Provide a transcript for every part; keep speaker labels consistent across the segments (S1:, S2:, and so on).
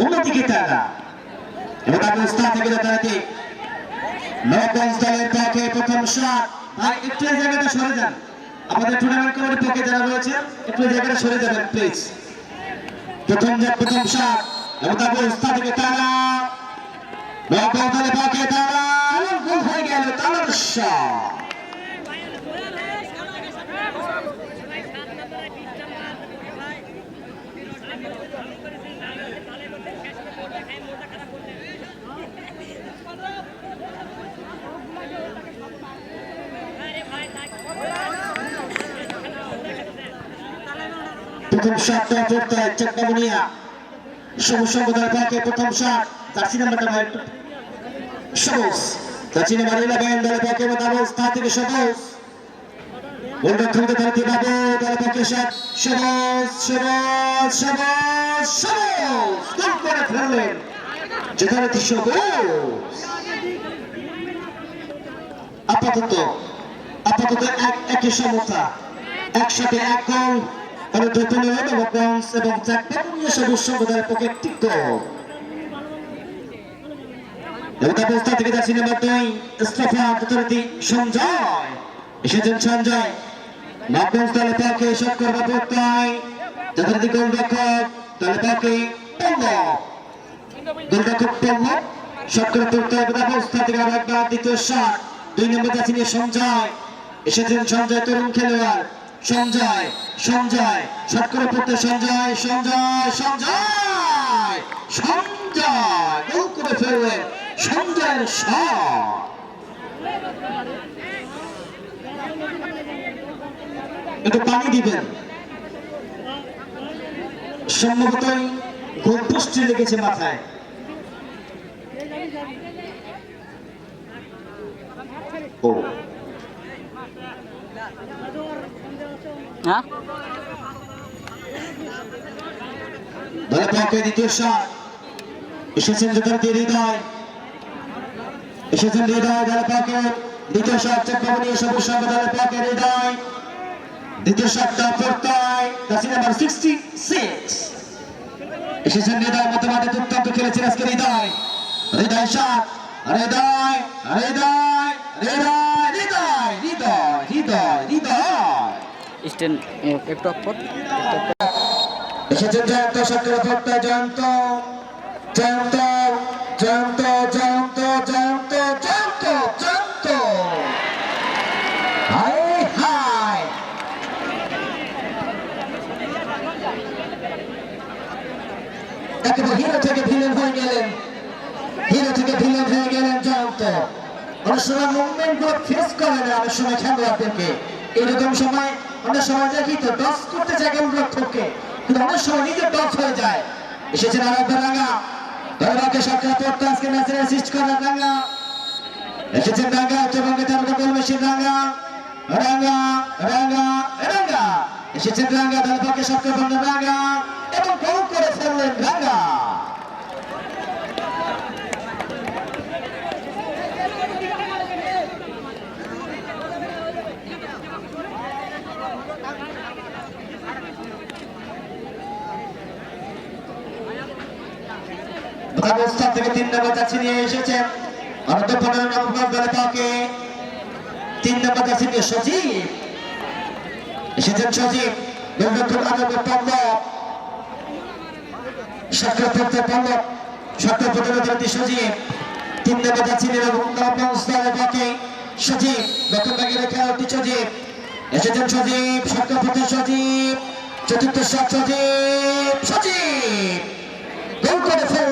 S1: অন্যদিকে তারা। এবং অবস্থা থেকে তারাতে নবগঞ্জ দলের পক্ষে প্রথম শট ভাই একটু জায়গাটা সরে যান। আমাদের টুর্নামেন্ট কমিটির পক্ষে যারা রয়েছে, একটু জায়গাটা সরে যাবেন প্লিজ প্রথম যে প্রথম শট এবং তার অবস্থা থেকে তারা। নবগঞ্জ দলের পক্ষে তারা। গোল হয়ে গেল, তার শট প্রথম সবুজ সম্প্রদায়ের পক্ষে প্রথম শট জার্সি ভাই একটু সবুজ। জার্সি নাম্বার ইলেভেন দলের পক্ষে থেকে সবুজ। গোলরক্ষক শট সবুজ সবুজ সবুজ সবুজ। গোল করে ফেললেন সবুজ। আপাতত আপাতত এক একই সমতা। একসাথে এক গোল তবে প্রথমে নবগঞ্জ এবং পক্ষে একটি গোল এবং তার অবস্থা থেকে যাচ্ছি নাম্বার দুই ইস্তফা যথারীতি সঞ্জয়। এসেছেন সঞ্জয়। নবগঞ্জ দলের পক্ষে শট করবে প্রত্যয়। যথারীতি গোলরক্ষক দলের পক্ষে পল্লব গোলরক্ষক পল্লব শট প্রত্যয় এবং থেকে আবার দ্বিতীয় শট দুই নম্বর যাচ্ছি সঞ্জয়। এসেছেন সঞ্জয়, তরুণ খেলোয়াড়। সঞ্জয় সঞ্জয়, শট করে পড়তে সঞ্জয় সঞ্জয় সঞ্জয় সঞ্জয় করে ফেললেন সঞ্জয়ের শট একটু পানি দিবেন। সম্ভবতই গোল পোস্টে লেগেছে মাথায়। ও।
S2: হ্যাঁ
S1: দলের পক্ষে দ্বিতীয় শট এসেছেন যথারীতি হৃদয় এসেছেন হৃদয় দলের পক্ষে দ্বিতীয় শট চক্রবর্তী সবুজ সংঘ দলের পক্ষে হৃদয় দ্বিতীয় শটটা প্রত্যয় কাছি নাম্বার সিক্সটি সিক্স এসেছেন হৃদয় মধ্যমাঠে দুর্দান্ত খেলেছেন আজকে হৃদয় হৃদয় শট হৃদয় হৃদয় হৃদয় হৃদয় হৃদয় হৃদয় হৃদয়
S2: স্ট্যান্ড একটু অপর
S1: এসেছেন হয়ে গেলেন, হিরো থেকে হয়ে গেলেন জয়ন্ত। অনেক সময় মুভমেন্টগুলো ফেস করে না অনেক সময় খেলোয়াড়দেরকে এরকম সময় অনেক সময় দেখি তো ডস করতে চায় কেমন লক্ষ্যকে কিন্তু অনেক সময় নিজে ডস হয়ে যায়। এসেছেন আরেকবার রাঙা ধরবাকে সরকার পড়তে আজকে ম্যাচের অ্যাসিস্ট করেন রাঙা এসেছেন রাঙা উত্তরবঙ্গে তারকা গোল মেশিন রাঙা রাঙা রাঙা রাঙা এসেছেন রাঙা ধরবাকে সরকার বন্ধ রাঙা এবং গোল করে ফেললেন রাঙা অবস্থা থেকে তিন নম্বর যাচ্ছি নিয়ে সজীব। এসেছেন সজীব। গোলরক্ষক আনন্দ পল্লব। সক্রিয় পল্লব। সজীব। তিন নম্বর যাচ্ছি নিয়ে নবগঞ্জ দলে পাকে সজীব দক্ষিণ ভাগের খেলোয়াড়টি গোল করে চতুর্থ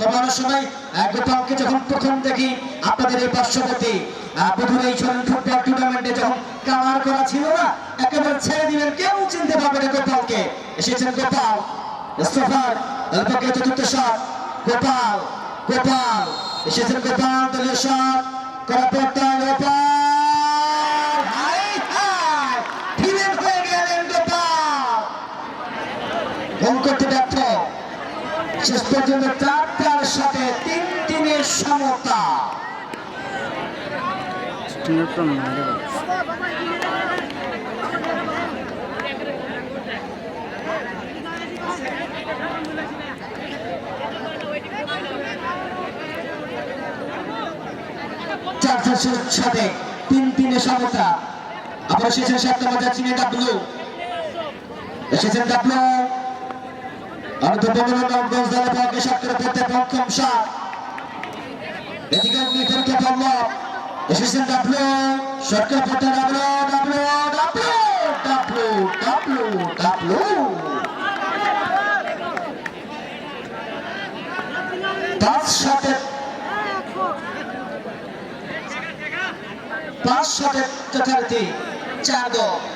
S1: তোমার সময় গোপালকে যখন প্রথম দেখি আপনাদের এই পার্শ্ববর্তী টুর্নামেন্টে যখন কামার করা ছিল না, একেবারে ছেড়ে দিবেন কেউ চিনতে পারবে না গোপালকে। এসেছেন গোপাল গোপাল গোপাল গোপাল, দলীয় শট করা গোপাল। ফিরেন হয়ে গেলেন গোপাল। তিনের সমতা
S2: স্টিমের প্রাণ না রে বাবা।
S1: চার চার সাথে তিন তিনের সমতা। আবার এসেছেন সাত নম্বর যাচ্ছেন ডাব্লু। এসেছেন ডাব্লু। এসেছেন ডাব্লু শট করে পড়তে W W W W W পাঁচ শটে পাঁচ শটে যথারীতি চার গোল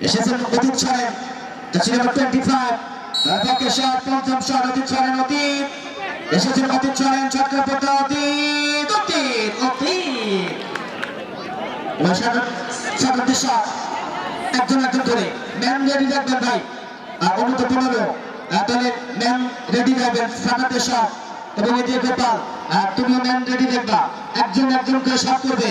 S1: এসেছেন অতীত যাচ্ছিল নম্বর টোয়েন্টি ফাইভ শট পঞ্চম শট, অতীত ছড়েন অতীত। এসেছেন অতীত সরকার প্রত্যয় অতীত। অতীত অতীত। একজন একজন করে। ম্যান রেডি ভাই। আর রেডি আর রেডি একজন একজন করবে।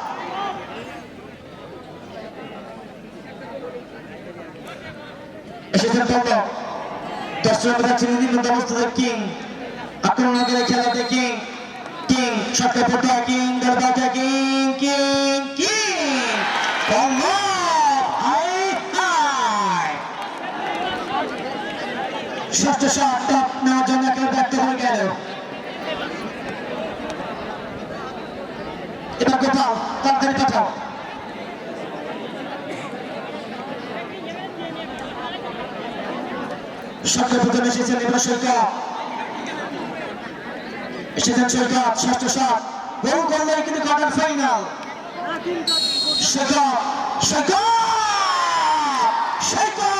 S1: এসেছেন দশ নম্বর যাচ্ছে নির্মিত অবস্থাতে কিং। আক্রমণ করে খেলাতে কিং। কিং শটকে পড়তে কিং দরবাজা কিং কিং কিং। ষষ্ঠ শট, টপ নেওয়ার জন্য কেউ ব্যর্থ হয়ে গেল। এবার কোথাও তাড়াতাড়ি পাঠাও শটকে প্রথমে এসেছেন এবার সৈকত এসেছেন সৈকত ষষ্ঠ শট গোল করলে কিন্তু কোয়ার্টার ফাইনাল। সৈকত সৈকত সৈকত